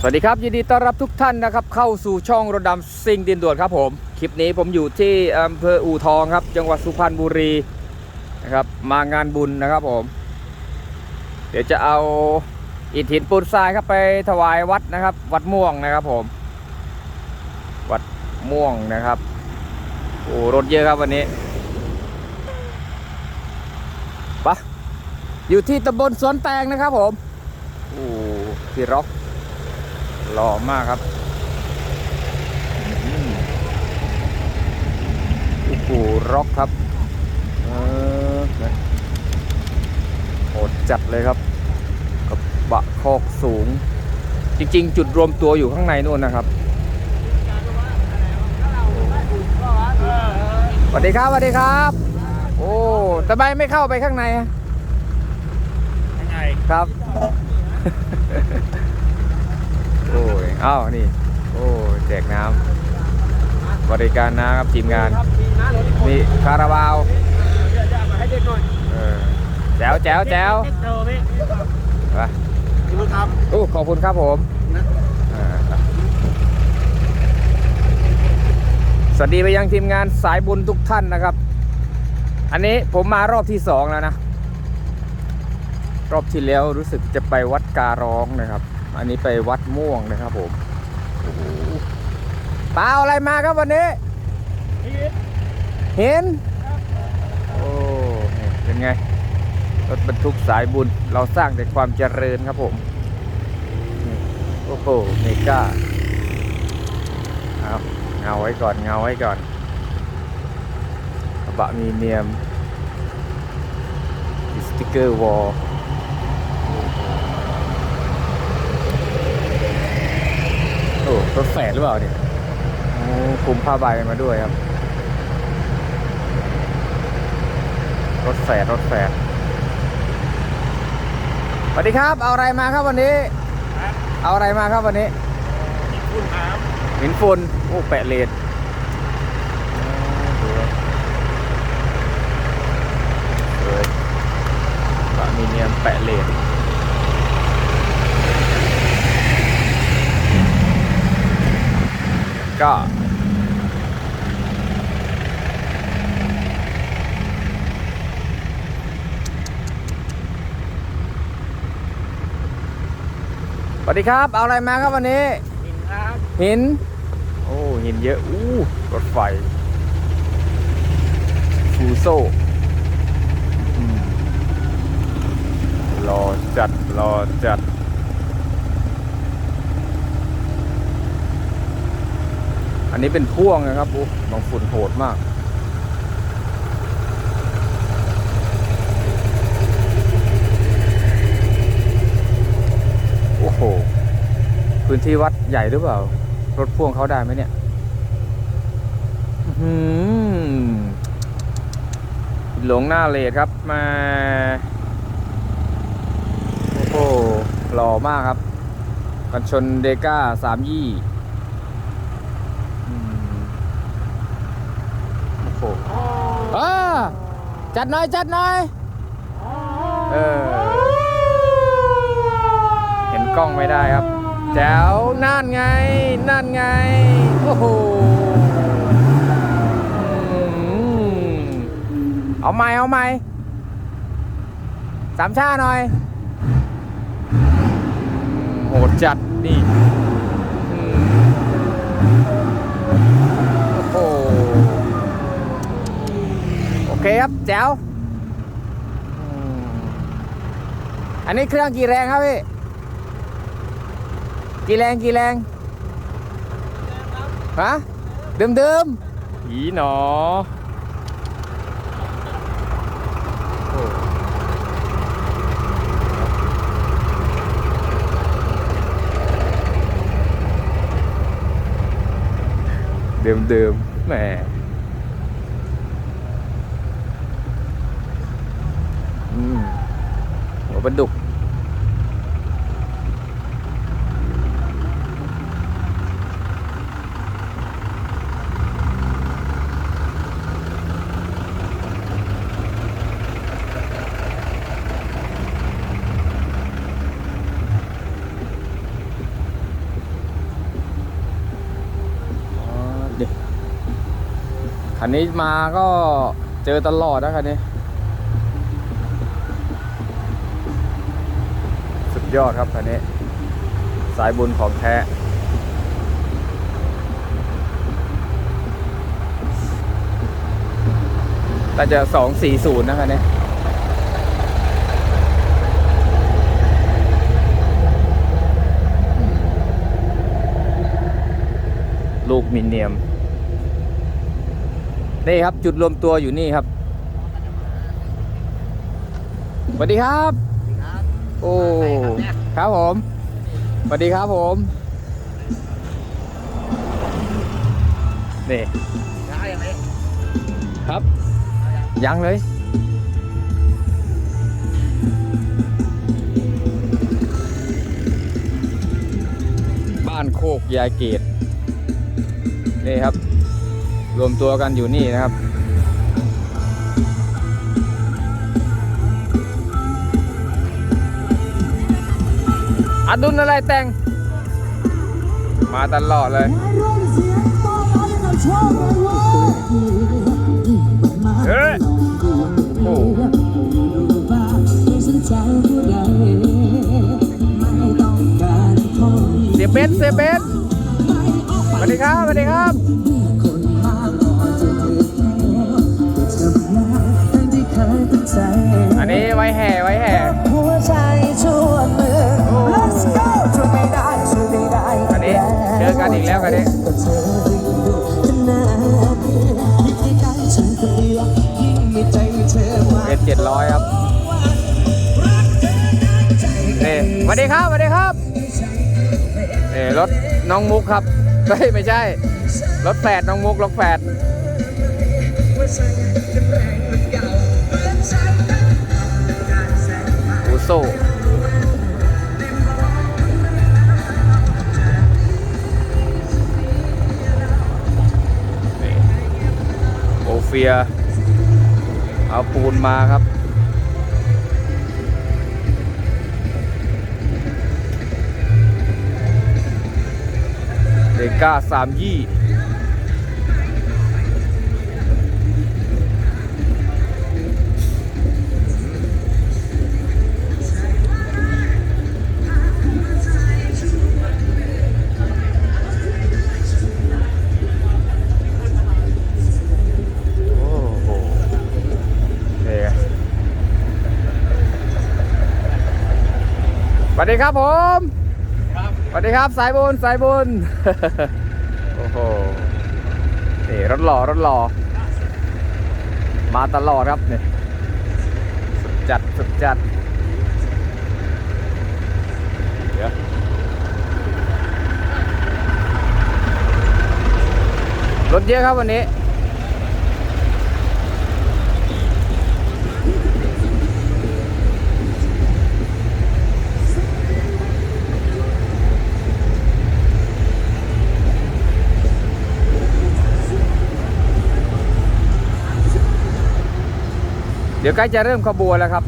สวัสดีครับ ยินดีต้อนรับทุกท่านนะครับ เข้าสู่ช่องรถดำซิงดินด่วนครับผม คลิปนี้ผมอยู่ที่อำเภออู่ทองครับ จังหวัดสุพรรณบุรีนะครับมางานบุญนะครับผม เดี๋ยวจะเอาอิฐหินปูนทรายครับไปถวายวัดนะครับ วัดม่วงนะครับผม วัดม่วงนะครับโอ้รถเยอะครับวันนี้ปะอยู่ที่ตำบลสวนแตงนะครับผมโอ้พี่ร็อก หล่อมากครับอืมโอ้โหร็อกครับเออโหดจัดเลยครับกระบะคอกสูง จริง ๆ จุดรวมตัวอยู่ข้างในนู่นนะครับสวัสดีครับสวัสดีครับ โอ้ทำไมไม่เข้าไปข้างในอะยังไงครับ โอ้ยอ้าวนี่ โอ้ยแจกน้ำบริการน้ำครับทีมงานครับมีน้าหนูมีคาราบาวจะจะมาให้เด็กหน่อยเออแจ๋วแจ๋วแจ๋วเด็กเธอพี่ไปคุณครับโอ้ขอบคุณครับผมอ่าครับสวัสดีไปยังทีมงานสายบุญทุกท่านนะครับ อันนี้ผมมารอบที่สองแล้วนะ รอบที่แล้วรู้สึกจะไปวัดการร้องนะครับ อันนี้ไปวัดม่วงนะครับผมปลาอะไรมาครับวันนี้เห็นโอ้เป็นไงรถบรรทุกสายบุญ เราสร้างแต่ความเจริญครับผม โอ้โหเมก้าเอาเงาไว้ก่อนเงาไว้ก่อนกระบะมีเนียมสติกเกอร์วอล โอ้รถแฝดหรือเปล่าเนี่ยโอ้คลุมผ้าใบมาด้วยครับ รถแฝดรถแฝดสวัสดีครับ เอาอะไรมาครับวันนี้ เอาอะไรมาครับวันนี้คุณครับหินฝุ่นโอ้แปะเลดดูครับสวยอะมีเนียมแปะเลด ก็สวัสดีครับ เอาอะไรมาครับวันนี้ หินครับ หิน โอ้หินเยอะอู้รถไฟฟูโซอืมรอจัด รอจัด อันนี้เป็นพ่วงนะครับโอ้บางฝุ่นโหดมากโอ้โหพื้นที่วัดใหญ่หรือเปล่า รถพ่วงเขาได้ไหมเนี่ยหือหลงหน้าเลดครับมาโอ้โหหล่อมากครับ กันชนเดก้าสามยี่อืมโอ้โหอ่า จัดหน่อย จัดหน่อย เออ เห็นกล้องไม่ได้ครับ แจ๋วนั่นไง นั่นไง โอ้โหอเอาใหม่เอาใหม่สามชาหน่อยโหดจัดนี่อืมโอ้โห โอ เคครับแจ๋วอันนี้เครื่องกี่แรงครับพี่กี่แรงกี่แรงฮะเดิมเดิมๆอีหนอเดิมเดิมแหม หัวปลาดุกคันนี้มาก็เจอตลอดนะคันนี้ ยอดครับคันนี้ สายบุญของแท้น่าจะสองสี่ศูนย์นะคันนี้ลูกมินเนียม นี่ครับจุดรวมตัวอยู่นี่ครับสวัสดีครับ อ้ครับผมสวัสดีครับผมนี่ยังไงครับ ยังเลยบ้านโคกยายเกตนี่ครับ รวมตัวกันอยู่นี่นะครับ อดุลอะไรแต่ง มาตลอดเลยเฮ้ยโอ้เสียเบนเสียเบนสวัสดีครับสวัสดีครับอันนี้ไว้แห่ไว้แห่ อกันอีกแล้วกันนี้ก็เธอดึงดูดขนาดยิ่งใกล้ๆฉันคนเดียวยิ่งมีใจเธอมากเอเจ็ดร้อยครับนี่สวัสดีครับสวัสดีครับนี่รถน้องมุกครับเฮ้ยไม่ใช่ รถแฝดน้องมุกรถแฝดอูโซ ฟีย เอาปูนมาครับเดก้าสามยี่ สวัสดีครับผมครับสวัสดีครับสายบุญสายบุญโอ้โหนี่รถหล่อรถหล่อมาตลอดครับนี่สุดจัดสุดจัดเดี๋ยวรถเยอะครับวันนี้ ดี๋ยวใกล้จะเริ่มขบวนแล้วครับ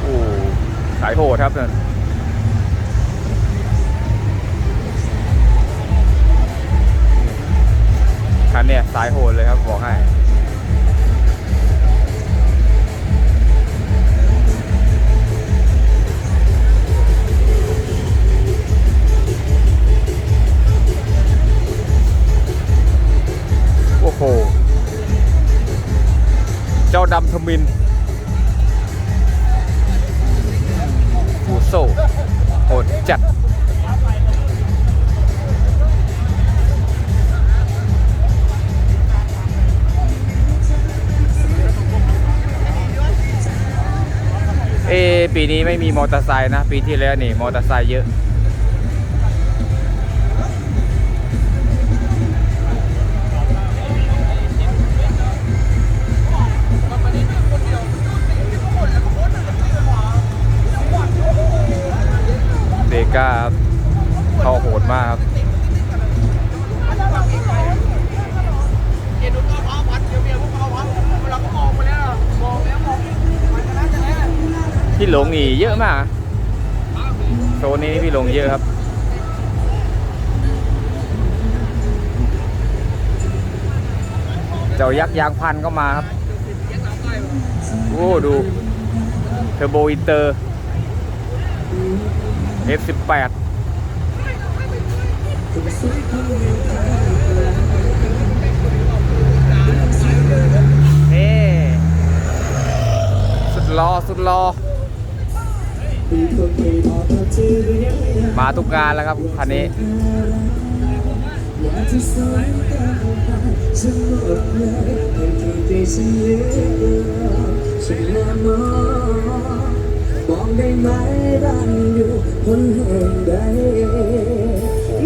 โอ้สายโหดครับนั่นคันเนี่ยสายโหดเลยครับบอกให้ ปีนี้ไม่มีมอเตอร์ไซค์นะ ปีที่แล้วนี่มอเตอร์ไซค์เยอะ เดก้าครับเขาโหดมากครับ ที่หลงอีเยอะมากโซนนี้พี่หลงเยอะครับ เจ้ายักษ์ยางพันก็มาครับ โอ้ดู เทอร์โบอินเตอร์ F18 นี่สุดรอสุดรอ มาทุกงานแล้วครับคันนี้บอกได้ไหมบ้านอยู่คนแห่งใด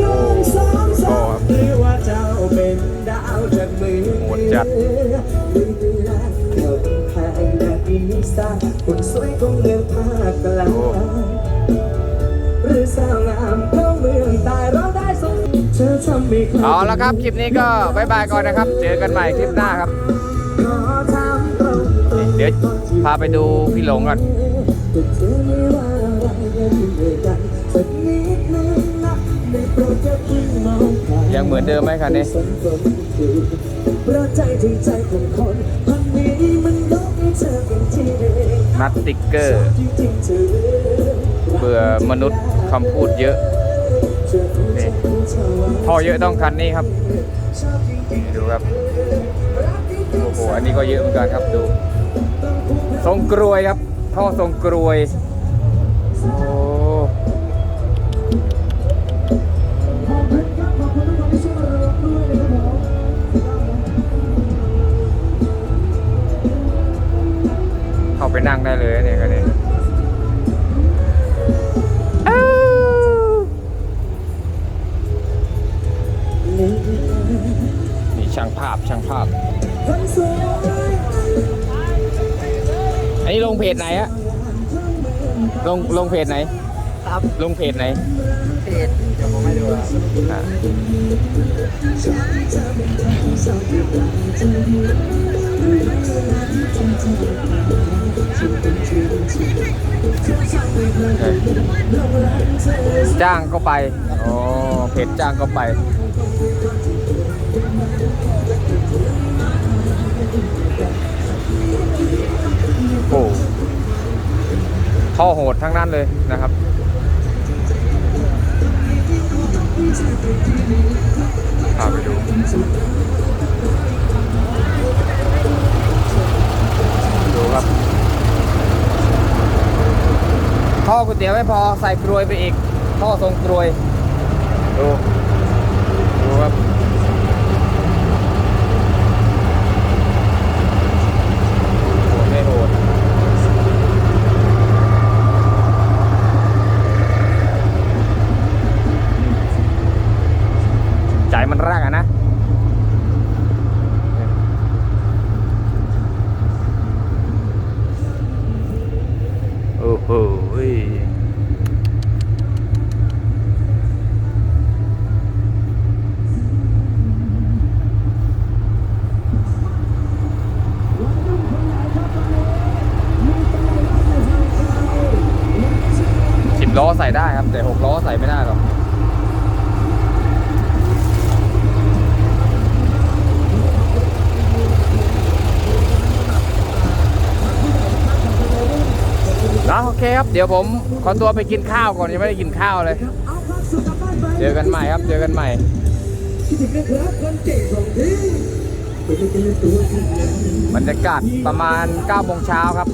มองสองสามหรือว่าเจ้าเป็นดาวจากมือหมดจัดดึงดึงลานเถิดแพงแดดอีสานคนสวยคงเดินภาคกลาง เอาละครับ คลิปนี้ก็บายบายก่อนนะครับ เจอกันใหม่คลิปหน้าครับ เดี๋ยวพาไปดูพี่หลงก่อนยังเหมือนเดิมไหมคันนี้สังคมคือเพราะใจถึงใจของคนคนนี้มันยกให้เธอเป็นที่หนึ่งนัดติ๊กเกอร์ เบื่อมนุษย์คำพูดเยอะ อคงจะรู้เธอว่าพ่อเยอะต้องคันนี้ครับดูครับโอ้โหอันนี้ก็เยอะเหมือนกันครับดู ทรงกรวยครับ ท่อทรงกรวยโอ้เข้าไปนั่งได้เลยเนี่ยคันนี้อ้ ช่างภาพช่างภาพคนสวยอันนี้ลงเพจไหนฮะลงลงเพจไหน ครับลงเพจไหนเพจเดี๋ยวผมให้ดูครับอะจ้างก็ไป อ๋อ เพจจ้างก็ไป ท่อโหดทั้งนั้นเลยนะครับพาไปดูดูครับท่อก๋วยเตี๋ยวไม่พอใส่กรวยไปอีกท่อทรงกรวยดูดูครับ โอเคครับ เดี๋ยวผมขอตัวไปกินข้าวก่อนยังไม่ได้กินข้าวเลย เจอกันใหม่ครับ เจอกันใหม่บรรยากาศประมาณ9โมงเช้าครับ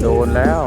โดนแล้ว